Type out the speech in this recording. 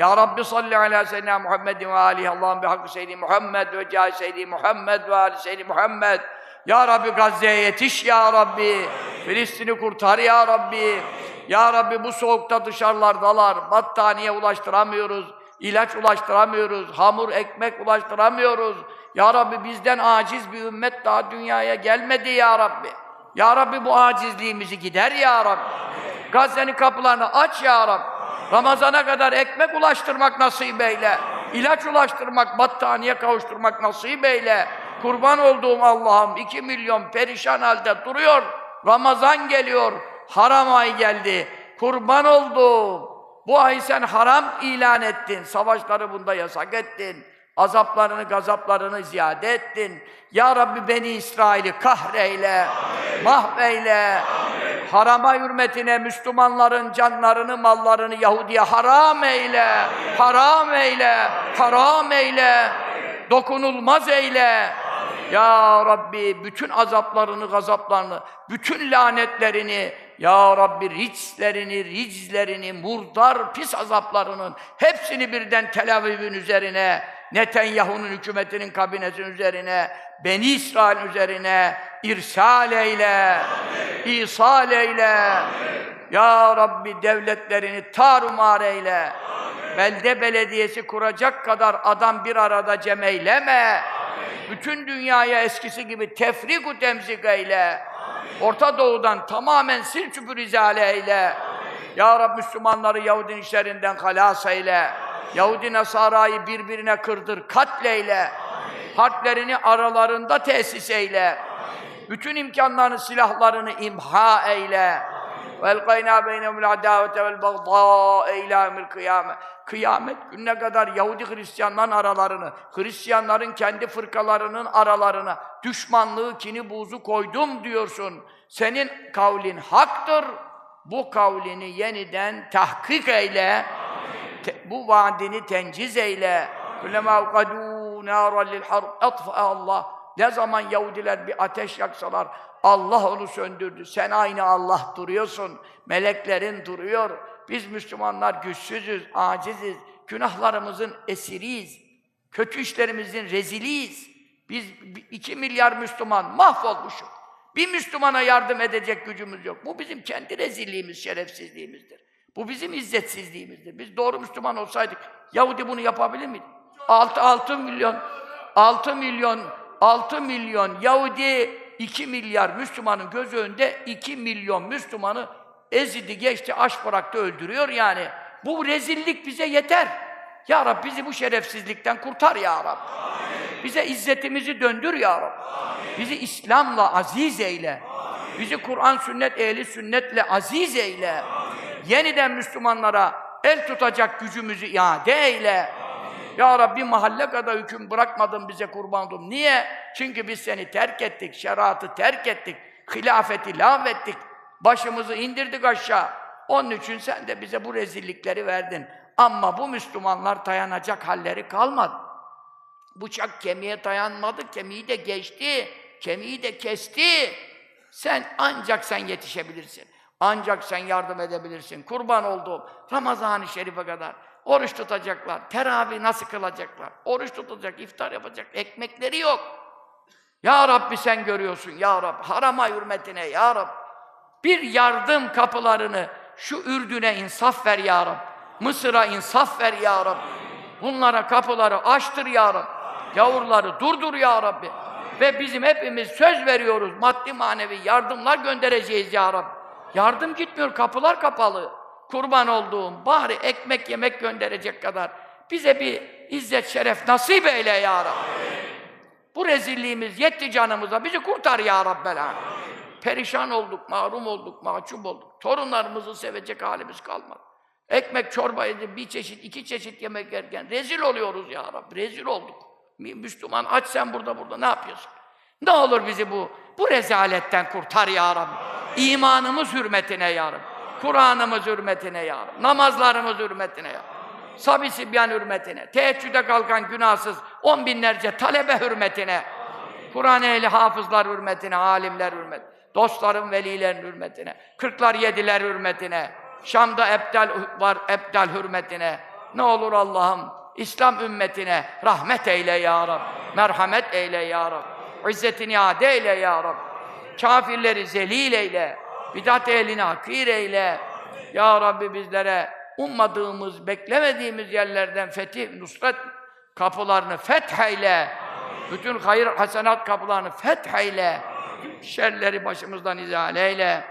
Ya Rabbi salli ala seyyidina Muhammedin ve alihi Allah'ın bir hakkı seyyidi Muhammed ve cahil seyyidi Muhammed ve ali seyyidi Muhammed. Ya Rabbi Gazze'ye yetiş ya Rabbi. Filistin'i kurtar ya Rabbi. Ya Rabbi bu soğukta dışarılardalar. Battaniye ulaştıramıyoruz. ilaç ulaştıramıyoruz. Hamur, ekmek ulaştıramıyoruz. Ya Rabbi bizden aciz bir ümmet daha dünyaya gelmedi ya Rabbi. Ya Rabbi bu acizliğimizi gider ya Rabbi. Gazze'nin kapılarını aç ya Rabbi. Ramazana kadar ekmek ulaştırmak nasip eyle. İlaç ulaştırmak, battaniye kavuşturmak nasip eyle. Kurban olduğum Allah'ım iki milyon perişan halde duruyor. Ramazan geliyor. Haram ay geldi. Kurban oldum. Bu ay sen haram ilan ettin. Savaşları bunda yasak ettin. Azaplarını, gazaplarını ziyade ettin. Ya Rabbi beni İsrail'i kahreyle, mahveyle. Harama hürmetine Müslümanların canlarını, mallarını Yahudi'ye haram eyle. Haram eyle. Haram eyle. Dokunulmaz eyle. Ya Rabbi bütün azaplarını, gazaplarını, bütün lanetlerini, Ya Rabbi riçlerini, riclerini, murdar, pis azaplarının hepsini birden Tel Aviv'in üzerine, Netanyahu'nun hükümetinin kabinesinin üzerine, Beni İsrail üzerine irsal eyle, isal eyle. Ya Rabbi devletlerini tarumar eyle. Belde belediyesi kuracak kadar adam bir arada cemeyleme. Bütün dünyaya eskisi gibi tefriku temzik eyle. Orta Doğu'dan tamamen sil süpür izale eyle. Ya Rabbi Müslümanları Yahudinin işlerinden halas eyle. Yahudi Nasara'yı birbirine kırdır, katleyle. Harplerini aralarında tesis eyle Bütün imkanlarını, silahlarını imha eyle. وَاَلْقَيْنَا بَيْنَهُمُ الْعَدَاوَةَ وَالْبَغْضَاءَ اِلٰى يَوْمِ الْقِيَامَةِ Kıyamet gününe kadar Yahudi Hristiyanların aralarını, Hristiyanların kendi fırkalarının aralarına düşmanlığı, kini, buzu koydum diyorsun. Senin kavlin haktır. Bu kavlini yeniden tahkik eyle. Te- bu vaadini tenciz eyle. Kullema ukadû nâran lil harb atfa'a Allah. ne zaman Yahudiler bir ateş yaksalar, Allah onu söndürdü. Sen aynı Allah duruyorsun. Meleklerin duruyor. Biz Müslümanlar güçsüzüz, aciziz. Günahlarımızın esiriyiz. Kötü işlerimizin reziliyiz. Biz bi- iki milyar Müslüman mahvolmuşuz. Bir Müslümana yardım edecek gücümüz yok. Bu bizim kendi rezilliğimiz, şerefsizliğimizdir. Bu bizim izzetsizliğimizdir. Biz doğru Müslüman olsaydık Yahudi bunu yapabilir miydi? 6 6 milyon 6 milyon 6 milyon Yahudi 2 milyar Müslümanın göz önünde 2 milyon Müslümanı ezidi geçti, aş bıraktı, öldürüyor yani. Bu rezillik bize yeter. Ya Rab bizi bu şerefsizlikten kurtar ya Rab. Bize izzetimizi döndür ya Rab. Bizi İslam'la aziz eyle. Bizi Kur'an, sünnet, ehli sünnetle aziz eyle. Yeniden Müslümanlara el tutacak gücümüzü iade eyle. Ya Rabbi mahalle kadar hüküm bırakmadın bize kurban oldum. Niye? Çünkü biz seni terk ettik, şeriatı terk ettik, hilafeti lağvettik, başımızı indirdik aşağı. Onun için sen de bize bu rezillikleri verdin. Ama bu Müslümanlar dayanacak halleri kalmadı. Bıçak kemiğe dayanmadı, kemiği de geçti, kemiği de kesti. Sen ancak sen yetişebilirsin. Ancak sen yardım edebilirsin. Kurban olduğum Ramazan-ı Şerif'e kadar oruç tutacaklar. Teravih nasıl kılacaklar? Oruç tutacak, iftar yapacak. Ekmekleri yok. Ya Rabbi sen görüyorsun ya Rabbi. Harama hürmetine ya Rabbi. Bir yardım kapılarını şu Ürdün'e insaf ver ya Rabbi. Mısır'a insaf ver ya Rabbi. Bunlara kapıları açtır ya Rabbi. Yavruları durdur ya Rabbi. Ve bizim hepimiz söz veriyoruz. Maddi manevi yardımlar göndereceğiz ya Rabbi. Yardım gitmiyor, kapılar kapalı. Kurban olduğum bari ekmek yemek gönderecek kadar bize bir izzet şeref nasip eyle ya Rabbi. Bu rezilliğimiz yetti canımıza. Bizi kurtar ya Rabbel. Perişan olduk, mahrum olduk, mahcup olduk. Torunlarımızı sevecek halimiz kalmadı. Ekmek, çorba yedi, bir çeşit, iki çeşit yemek yerken rezil oluyoruz ya Rabbi. Rezil olduk. Mü- Müslüman aç sen burada burada ne yapıyorsun? Ne olur bizi bu bu rezaletten kurtar ya Rabbi. İmanımız hürmetine ya Rabbi. Kur'an'ımız hürmetine ya Rabbi. Namazlarımız hürmetine ya Rabbi. Sabi Sibyan hürmetine, teheccüde kalkan günahsız on binlerce talebe hürmetine, Kur'an ehli hafızlar hürmetine, alimler hürmet, dostların, velilerin hürmetine, kırklar yediler hürmetine, Şam'da ebdal var, ebdal hürmetine, Ne olur Allah'ım İslam ümmetine rahmet eyle ya Rab. Merhamet eyle ya Rab. İzzetini iade eyle ya Rab. Kafirleri zelil eyle. Bidat ehlini hakir eyle. Ya Rabbi bizlere ummadığımız, beklemediğimiz yerlerden fetih, nusret kapılarını fetheyle. Bütün hayır, hasenat kapılarını fetheyle. Şerleri başımızdan izale eyle.